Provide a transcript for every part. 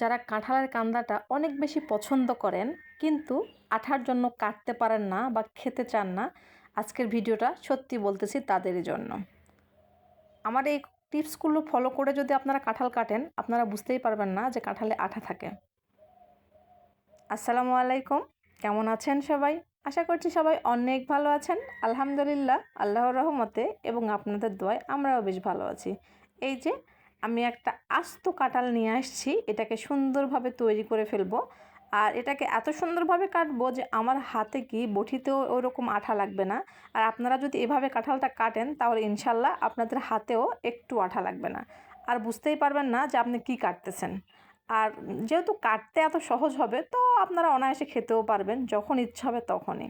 যারা কাঁঠালের কান্দাটা অনেক বেশি পছন্দ করেন, কিন্তু আঠার জন্য কাটতে পারেন না বা খেতে চান না, আজকের ভিডিওটা সত্যি বলতেছি তাদের জন্য। আমার এই টিপসগুলো ফলো করে যদি আপনারা কাঁঠাল কাটেন, আপনারা বুঝতেই পারবেন না যে কাঁঠালে আঠা থাকে। আসসালামু আলাইকুম, কেমন আছেন সবাই? আশা করছি সবাই অনেক ভালো আছেন, আলহামদুলিল্লাহ, আল্লাহর রহমতে এবং আপনাদের দোয়ায় আমরাও বেশ ভালো আছি। এই যে আমি একটা আস্ত কাঁঠাল নিয়ে আসছি, এটাকে সুন্দরভাবে তৈরি করে ফেলব। আর এটাকে এত সুন্দরভাবে কাটবো যে আমার হাতে কি বটিতেও ওরকম আঠা লাগবে না। আর আপনারা যদি এভাবে কাঁঠালটা কাটেন, তাহলে ইনশাল্লাহ আপনাদের হাতেও একটু আঠা লাগবে না। আর বুঝতেই পারবেন না যে আপনি কি কাটতেছেন। আর যেহেতু কাটতে এত সহজ হবে, তো আপনারা অনায়াসে খেতেও পারবেন, যখন ইচ্ছা হবে তখনই।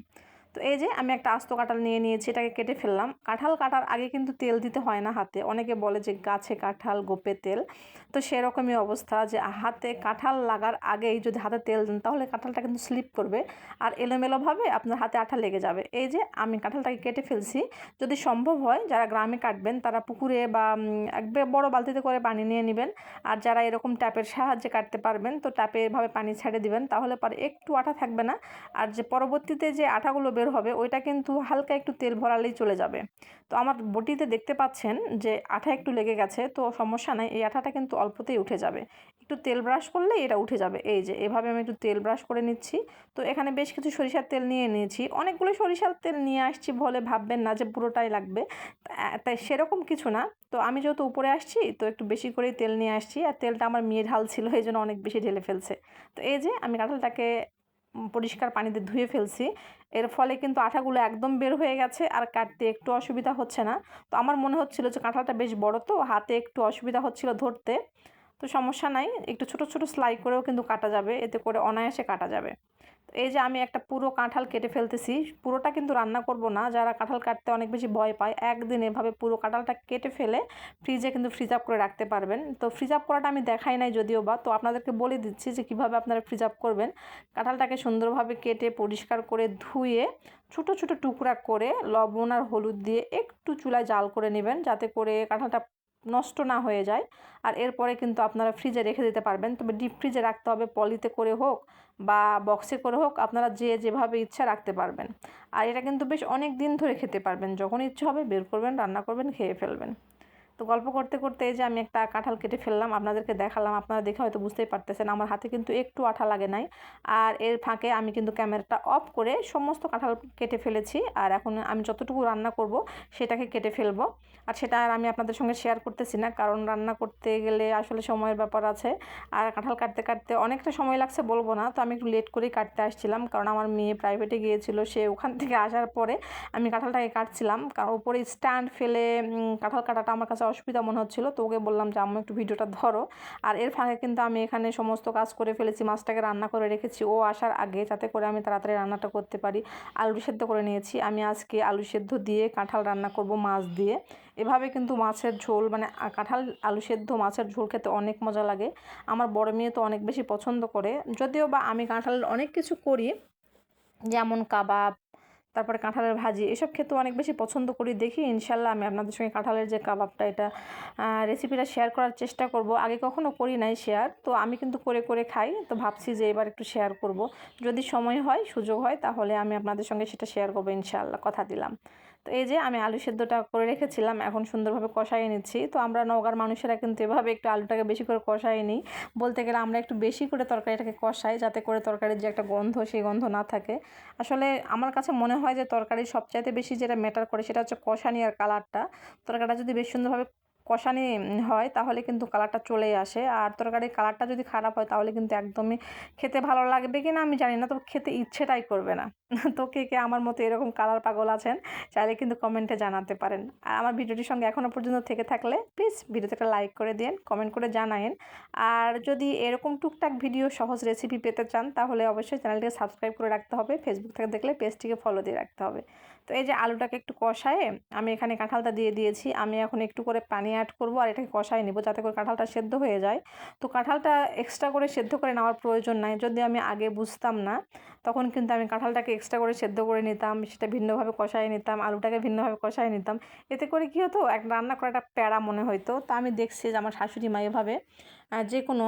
তো এই যে আমি একটা আস্ত কাঁঠাল নিয়ে নিয়েছি, এটাকে কেটে ফেললাম। কাঁঠাল কাটার আগে কিন্তু তেল দিতে হয় না হাতে। অনেকে বলে যে গাছে কাঁঠাল গোপে তেল। তো সেরকমই অবস্থা যে হাতে কাঁঠাল লাগার আগেই যদি হাতে তেল দেন, তাহলে কাঁঠালটা কিন্তু স্লিপ করবে। আর এলোমেলোভাবে আপনার হাতে আঠা লেগে যাবে। এই যে আমি কাঁঠালটাকে কেটে ফেলছি। যদি সম্ভব হয়, যারা গ্রামে কাটবেন, তারা পুকুরে বা একবার বড় বালতিতে করে পানি নিয়ে নেবেন। আর যারা এরকম ট্যাপের সাহায্যে কাটতে পারবেন, তো ট্যাপে এভাবে পানি ছেড়ে দিবেন, তাহলে পরে একটু আঠা থাকবে না। আর যে পরবর্তীতে যে আঠাগুলো বের হবে, ওইটা কিন্তু হালকা একটু তেল ভরালেই চলে যাবে। তো আমার বটিতে দেখতে পাচ্ছেন যে আঠা একটু লেগে গেছে, তো সমস্যা নাই, এই আঠাটা কিন্তু অল্পতেই উঠে যাবে। একটু তেল ব্রাশ করলে এটা উঠে যাবে। এই যে, এভাবে আমি একটু তেল ব্রাশ করে নিচ্ছি। তো এখানে বেশ কিছু সরিষার তেল নিয়ে নিয়েছি অনেকগুলো সরিষার তেল নিয়ে আসছি বলে ভাববেন না যে পুরোটাই লাগবে। তাই সেরকম কিছু না। তো আমি যেহেতু উপরে আসছি, তো একটু বেশি করেই তেল নিয়ে আসছি। আর তেলটা আমার মেয়ে ঢাল ছিল, এই জন্য অনেক বেশি ঢেলে ফেলছে। তো এই যে, আমি কাঁঠালটাকে পরিষ্কার পানিতে ধুয়ে ফেলছি। এর ফলে কিন্তু আঠাগুলো একদম বের হয়ে গেছে আর কাটতে একটু অসুবিধা হচ্ছে না। তো আমার মনে হচ্ছিল যে কাঁঠালটা বেশ বড়, তো হাতে একটু অসুবিধা হচ্ছিল ধরতে। তো সমস্যা নাই, একটু ছোট ছোট সেলাই করেও কিন্তু কাটা যাবে, এতে করে অনায়াসে কাটা যাবে। এই যে আমি একটা পুরো কাঁঠাল কেটে ফেলতেছি, পুরোটা কিন্তু রান্না করব না। যারা কাঁঠাল কাটতে অনেক বেশি ভয় পায়, একদিন এভাবে পুরো কাঁঠালটা কেটে ফেলে ফ্রিজে কিন্তু ফ্রিজ আপ করে রাখতে পারবেন। তো ফ্রিজ আপ করাটা আমি দেখাই নাই যদিও বা, তো আপনাদেরকে বলে দিচ্ছি যে কীভাবে আপনারা ফ্রিজ আপ করবেন। কাঁঠালটাকে সুন্দরভাবে কেটে পরিষ্কার করে ধুয়ে ছোট ছোট টুকরা করে লবণ আর হলুদ দিয়ে একটু চুলায় জাল করে নেবেন, যাতে করে কাঁঠালটা নষ্ট না হয়ে যায়। আর এরপরে কিন্তু আপনারা ফ্রিজে রেখে দিতে পারবেন। তবে ডিপ ফ্রিজে রাখতে হবে পলিতে করে হোক বা বক্সে করে হোক, আপনারা যে যেভাবে ইচ্ছা রাখতে পারবেন। আর এটা কিন্তু বেশ অনেক দিন ধরে খেতে পারবেন। যখন ইচ্ছে হবে বের করবেন, রান্না করবেন, খেয়ে ফেলবেন। তো গল্প করতে করতে যে আমি একটা কাঁঠাল কেটে ফেললাম, আপনাদেরকে দেখালাম, আপনারা দেখে হয়তো বুঝতেই পারতেছেন, আমার হাতে কিন্তু একটু আঠা লাগে নাই। আর এর ফাঁকে আমি কিন্তু ক্যামেরাটা অফ করে সমস্ত কাঁঠাল কেটে ফেলেছি, আর এখন আমি যতটুকু রান্না করব সেটাকে কেটে ফেলব। আর সেটা আর আমি আপনাদের সঙ্গে শেয়ার করতেছি না, কারণ রান্না করতে গেলে আসলে সময়ের ব্যাপার আছে। আর কাঁঠাল কাটতে কাটতে অনেকটা সময় লাগছে বলব না, তো আমি একটু লেট করেই কাটতে আসছিলাম, কারণ আমার মেয়ে প্রাইভেটে গিয়েছিল, সে ওখান থেকে আসার পরে আমি কাঁঠালটাকে কাটছিলাম, কারণ ওপরে স্ট্যান্ড ফেলে কাঁঠাল কাটাটা আমার কাছে অসুবিধা মনে হচ্ছিল, তো ওকে বললাম যে, আম্মু, একটু ভিডিওটা ধরো। আর এর ফাঁকে কিন্তু আমি এখানে সমস্ত কাজ করে ফেলেছি, মাছটাকে রান্না করে রেখেছি। ও আসার আগে যাতে করে আমি তাড়াতাড়ি রান্নাটা করতে পারি, আলু সেদ্ধ করে নিয়েছি। আমি আজকে আলু সেদ্ধ দিয়ে কাঁঠাল রান্না করব মাছ দিয়ে। এভাবে কিন্তু মাছের ঝোল মানে কাঁঠাল, আলু সেদ্ধ, মাছের ঝোল খেতে অনেক মজা লাগে। আমার বড় মেয়ে তো অনেক বেশি পছন্দ করে। যদিও বা আমি কাঁঠাল অনেক কিছু করি, যেমন কাবাব তারপরে কাঁঠালের ভাজি, এসব খেতে অনেক বেশি পছন্দ করি। দেখি ইনশাল্লাহ আমি আপনাদের সঙ্গে কাঁঠালের যে কাবাবটা, এটা রেসিপিটা শেয়ার করার চেষ্টা করব। আগে কখনো করি নাই শেয়ার তো আমি কিন্তু করে করে খাই, তো ভাবছি যে এবার একটু শেয়ার করব। যদি সময় হয়, সুযোগ হয়, তাহলে আমি আপনাদের সঙ্গে সেটা শেয়ার করব ইনশাল্লাহ, কথা দিলাম। তো এই যে আমি আলু সেদ্ধটা করে রেখেছিলাম, এখন সুন্দরভাবে কষাই নিচ্ছি। তো আমরা নওগাঁর মানুষেরা কিন্তু এভাবে একটু আলুটাকে বেশি করে কষাই নিই। বলতে গেলে আমরা একটু বেশি করে তরকারিটাকে কষাই, যাতে করে তরকারির যে একটা গন্ধ, সেই গন্ধ না থাকে। আসলে আমার কাছে মনে হয় যে তরকারি সবচাইতে বেশি যেটা ম্যাটার করে সেটা হচ্ছে কষানি আর কালারটা তরকারিটা যদি বেশ সুন্দরভাবে কষানি হয়, তাহলে কিন্তু কালারটা চলে আসে। আর তরকারির কালারটা যদি খারাপ হয়, তাহলে কিন্তু একদমই খেতে ভালো লাগবে কি না আমি জানি না তো খেতে ইচ্ছেটাই করবে না। তো কে কে আমার মতো এরকম কালার পাগল আছেন, চাইলে কিন্তু কমেন্টে জানাতে পারেন। আর আমার ভিডিওটির সঙ্গে এখনও পর্যন্ত থেকে থাকলে প্লিজ ভিডিওতে একটা লাইক করে দিন কমেন্ট করে জানায়েন। আর যদি এরকম টুকটাক ভিডিও সহজ রেসিপি পেতে চান, তাহলে অবশ্যই চ্যানেলটিকে সাবস্ক্রাইব করে রাখতে হবে। ফেসবুক থেকে দেখলে পেজটিকে ফলো দিয়ে রাখতে হবে। তো এই যে আলুটাকে একটু কষায়ে আমি এখানে কাঁঠালটা দিয়ে দিয়েছি। আমি এখন একটু করে পানি অ্যাড করব আর এটাকে কষায় নেব যাতে করে কাঁঠালটা সেদ্ধ হয়ে যায়। তো কাঁঠালটা এক্সট্রা করে সেদ্ধ করে নেওয়ার প্রয়োজন নাই। যদি আমি আগে বুঝতাম না, তখন কিন্তু আমি কাঁঠালটাকে এক্সট্রা করে সেদ্ধ করে নিতাম, সেটা ভিন্নভাবে কষায় নিতাম, আলুটাকে ভিন্নভাবে কষায় নিতাম। এতে করে কী হতো, এক রান্না করা একটা প্যারা মনে হতো তো আমি দেখছি যে আমার শাশুড়ি মা এভাবে যে কোনো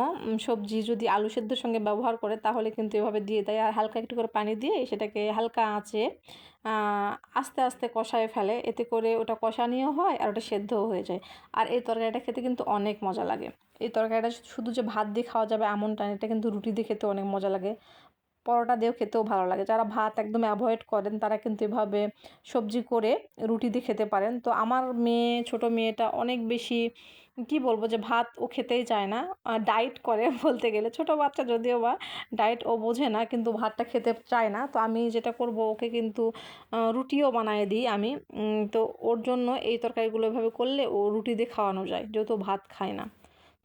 সবজি যদি আলু সেদ্ধর সঙ্গে ব্যবহার করে, তাহলে কিন্তু এভাবে দিয়ে দেয়। আর হালকা একটু করে পানি দিয়ে সেটাকে হালকা আঁচে আস্তে আস্তে কষায় ফেলে। এতে করে ওটা কষানিও হয় আর ওটা সেদ্ধও হয়ে যায়। আর এই তরকারিটা খেতে কিন্তু অনেক মজা লাগে। এই তরকারিটা শুধু যে ভাত দিয়ে খাওয়া যাবে এমনটা এটা কিন্তু রুটি দিয়ে খেতে অনেক মজা লাগে। পরোটা দিয়েও খেতেও ভালো লাগে। যারা ভাত একদম অ্যাভয়েড করেন, তারা কিন্তু এভাবে সবজি করে রুটি দিয়ে খেতে পারেন। তো আমার মেয়ে, ছোট মেয়েটা অনেক বেশি কি বলব যে ভাত ও খেতেই চায় না। ডায়েট করে বলতে গেলে। ছোট বাচ্চা যদিও বা ডায়েট ও বোঝে না, কিন্তু ভাতটা খেতে চায় না। তো আমি যেটা করব, ওকে কিন্তু রুটিও বানিয়ে দিই আমি। তো ওর জন্য এই তরকারিগুলো এভাবে করলে ও রুটি দিয়ে খাওয়ানো যায়, যেহেতু ভাত খায় না।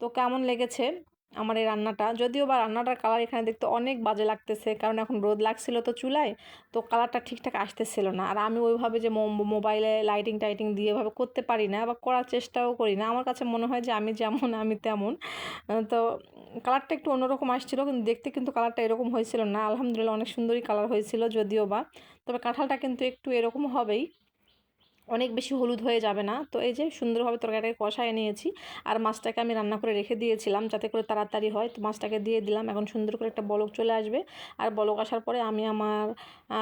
তো কেমন লেগেছে? আমার এই রান্নাটা। যদিও বা রান্নাটার কালার এখানে দেখতে অনেক বাজে লাগতেছে, কারণ এখন রোদ লাগছিল তো চুলায়, তো কালারটা ঠিকঠাক আসতেছিল না। আর আমি ওইভাবে যে মোবাইলে লাইটিং টাইটিং দিয়ে এভাবে করতে পারি না বা করার চেষ্টাও করি না। আমার কাছে মনে হয় যে আমি যেমন, আমি তেমন। তো কালারটা একটু অন্যরকম আসছিল, কিন্তু দেখতে কিন্তু কালারটা এরকম হয়েছিল না। আলহামদুলিল্লাহ অনেক সুন্দরই কালার হয়েছিল যদিও বা। তবে কাঁঠালটা কিন্তু একটু এরকম হবেই। অনেক বেশি হলুদ হয়ে যাবে না। তো এই যে সুন্দরভাবে তরকারিটাকে কষায় নিয়েছি। আর মাছটাকে আমি রান্না করে রেখে দিয়েছিলাম যাতে করে তাড়াতাড়ি হয়। তো মাছটাকে দিয়ে দিলাম। এখন সুন্দর করে একটা বলক চলে আসবে। আর বলক আসার পরে আমি আমার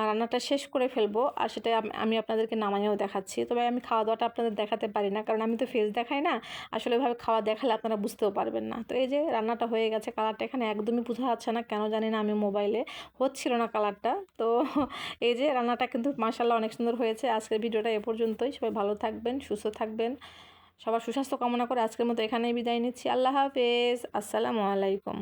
রান্নাটা শেষ করে ফেলব। আর সেটা আমি আপনাদেরকে নামাইও দেখাচ্ছি। তবে আমি খাওয়া দাওয়াটা আপনাদের দেখাতে পারি না। কারণ আমি তো ফেস দেখাই না। আসলে এভাবে খাওয়া দেখালে আপনারা বুঝতেও পারবেন না। তো এই যে রান্নাটা হয়ে গেছে। কালারটা এখানে একদমই বোঝা যাচ্ছে না। কেন জানি না আমি মোবাইলে হচ্ছিল না কালারটা। তো এই যে রান্নাটা কিন্তু মাসাল্লাহ অনেক সুন্দর হয়েছে। আজকের ভিডিওটা এ পর্যন্তই। সবাই ভালো থাকবেন, সুস্থ থাকবেন। সবার সুস্বাস্থ্য কামনা করে আজকের মতো এখানেই বিদায় নিচ্ছি। আল্লাহ হাফেজ। আসসালামু আলাইকুম।